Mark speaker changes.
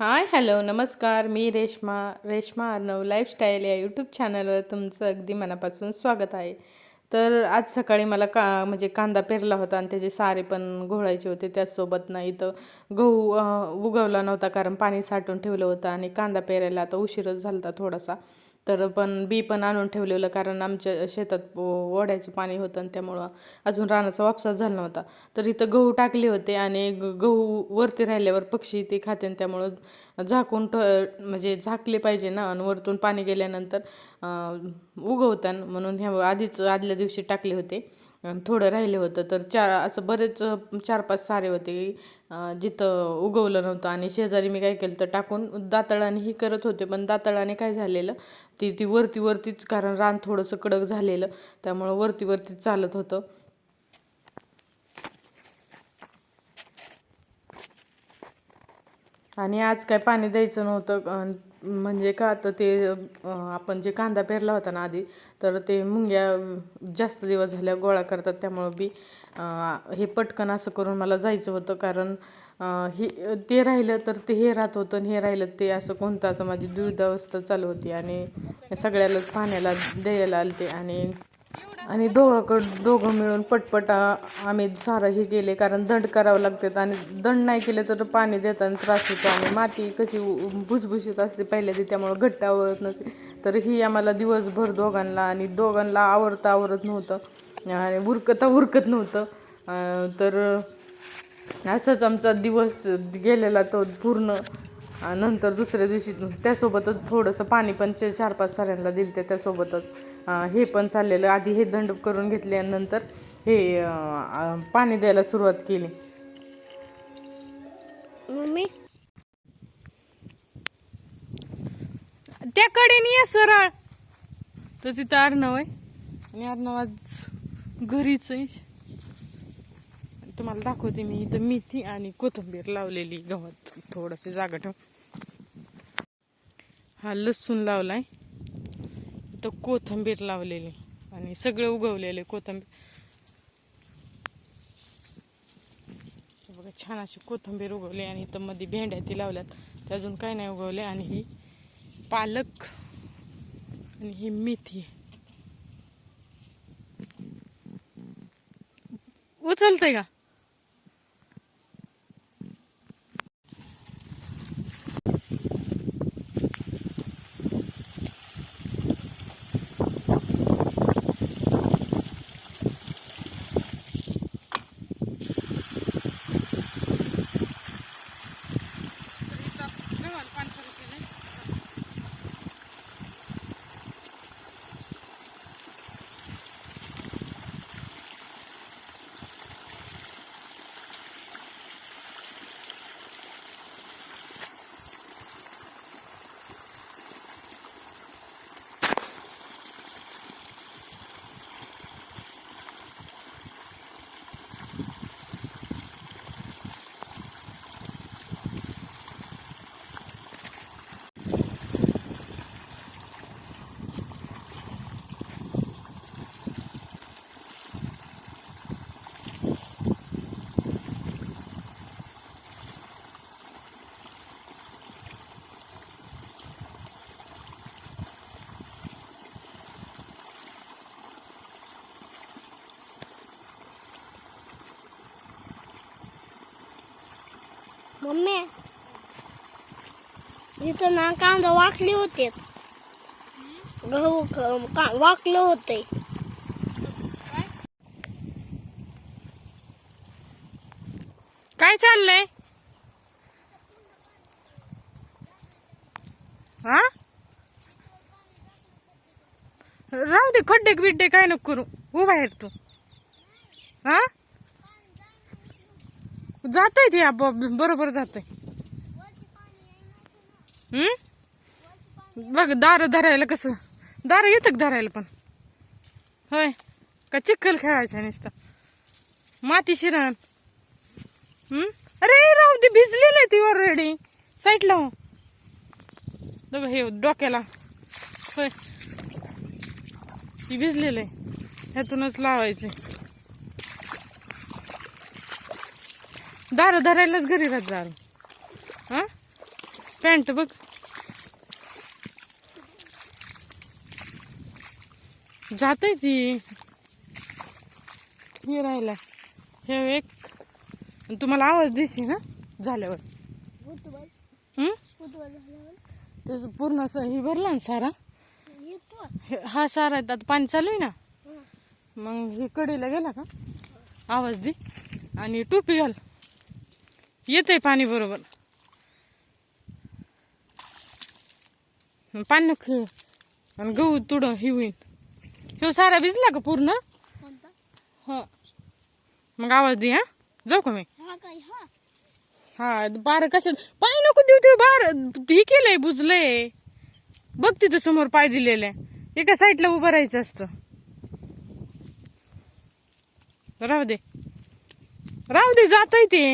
Speaker 1: हाय hello नमस्कार. मी Reshma Reshma Arnav lifestyle या यूट्यूब चॅनलवर तुमचं अगदी मनापासून स्वागत आहे. तर आज सकाळी मला का म्हणजे कांदा पेरला होता आणि त्याचे सारे पण घोळायचे होते. त्याचसोबत नाही तर गहू उगवला नव्हता कारण पाणी साठवून ठेवलं होतं आणि कांदा पेरायला आता उशीरच झाला होता थोडासा. तर पण बी पण आणून ठेवलेलं कारण आमच्या शेतात ओ- ओढ्याचं पाणी होतं आणि त्यामुळं अजून रानाचा वापसा झाला नव्हता. तर इथं गहू टाकले होते आणि ग- गहू वरती राहिल्यावर पक्षी ते खाते आणि त्यामुळं झाकून ठ म्हणजे झाकले पाहिजे ना आणि वरतून पाणी गेल्यानंतर उगवतात म्हणून ह्या आधीच आदल्या दिवशी टाकले होते. थोडं राहिलं होतं तर चार असं बरेच चार पाच सारे होते जिथं उगवलं नव्हतं. आणि शेजारी मी काय केलं तर टाकून दातळाने ही करत होते पण दातळाने काय झालेलं ती ती वरती वरतीच कारण रान थोडंसं कडक झालेलं त्यामुळं वरती वरतीच चालत होतं. आणि आज काय पाणी द्यायचं नव्हतं म्हणजे का तर ते आपण जे कांदा पेरला होता ना आधी तर ते मुंग्या जास्त दिवस झाल्या गोळा करतात त्यामुळं बी हे पटकन असं करून मला जायचं होतं. कारण हे ते राहिलं तर ते हे राहत होतं आणि हे राहिलं ते असं कोणताच माझी दुर्दावस्था चालू होती आणि सगळ्याला पाण्याला द्यायला आलते आणि आणि दोघाकडं दोघं मिळून पटपट आम्ही सारं हे केले कारण दंड करावं लागतात आणि दंड नाही केले तर पाणी देताना त्रास होतो आणि माती कशी भुसभुशीत असते पहिल्या ती त्यामुळं घट्ट आवरत नसते. तर ही आम्हाला दिवसभर दोघांना आणि दोघांना आवरता आवरत नव्हतं आणि उरकता उरकत नव्हतं. तर असंच आमचा दिवस गेलेला तो पूर्ण. नंतर दुसऱ्या दिवशी त्यासोबतच थोडंसं पाणी पण चार पाच साऱ्यांना दिलं ते त्यासोबतच. हे पण चाललेलं. आधी हे दंड करून घेतले आणि नंतर हे पाणी द्यायला सुरुवात केली.
Speaker 2: मम्मी?
Speaker 1: त्या कडेने ये सरळ. तर तिथं अर्णव आहे. आणि अर्णव आज घरीच आहे. तुम्हाला दाखवते मी इथं मेथी आणि कोथिंबीर लावलेली गव्हात. थोडंसं जागा ठेव. हा लसूण लावलाय. इथं कोथिंबीर लावलेली आणि सगळं उगवलेले कोथिंबीर. बघा छान अशी कोथिंबीर उगवली आणि इथं मध्ये भेंड्या ती लावल्यात. ते अजून काही नाही उगवले आणि ही पालक आणि ही मेथी. उचलतंय का?
Speaker 2: मम्मी इथं ना कांदा वाकले होते. गहू का- वाकलं होते.
Speaker 1: काय चाललंय? हा? राहू दे खड्डे बिड्डे काय नको करू. हो बाहेर तू. हा? जातय ते आपोआप बरोबर जातय. हम्म? बघ दार धरायला कसं दार येतं धरायला पण. होय का चिखल खेळायचा नुसता. माती शिरण हम्म? अरे राहू दे भिजलेलं आहे ती ऑलरेडी साईडला हो. बघ हे डोक्याला. होय. ती भिजलेलं आहे. ह्यातूनच लावायची दार धरायलाच घरी राहत दारू हा? पॅन्ट बघ. जाते ती. हे राहिला. हे एक. तुम्हाला आवाज दिसी ना? झाल्यावर. त्याचं पूर्ण असं हे भरला ना सारा? हे- हा सारा आहे आता पाणी चालू आहे ना? मग हे कडेला गेला का? आवाज दे. आणि टोपी घाल. येतंय पाणी बरोबर. पाणी नको आणि गहू तुड हे होईल ह्यो सारा भिजला का पूर्ण? हा. मग आवाज दे हा. जाऊ का मी?
Speaker 2: हा हा.
Speaker 1: हा बार कसं पाय नको देऊ ते बार. हे केलंय बुजलंय. बघ तिथं समोर पाय दिलेले. एका साईडला उभं राहायचं असतं. राहू दे. राहू दे जात ते.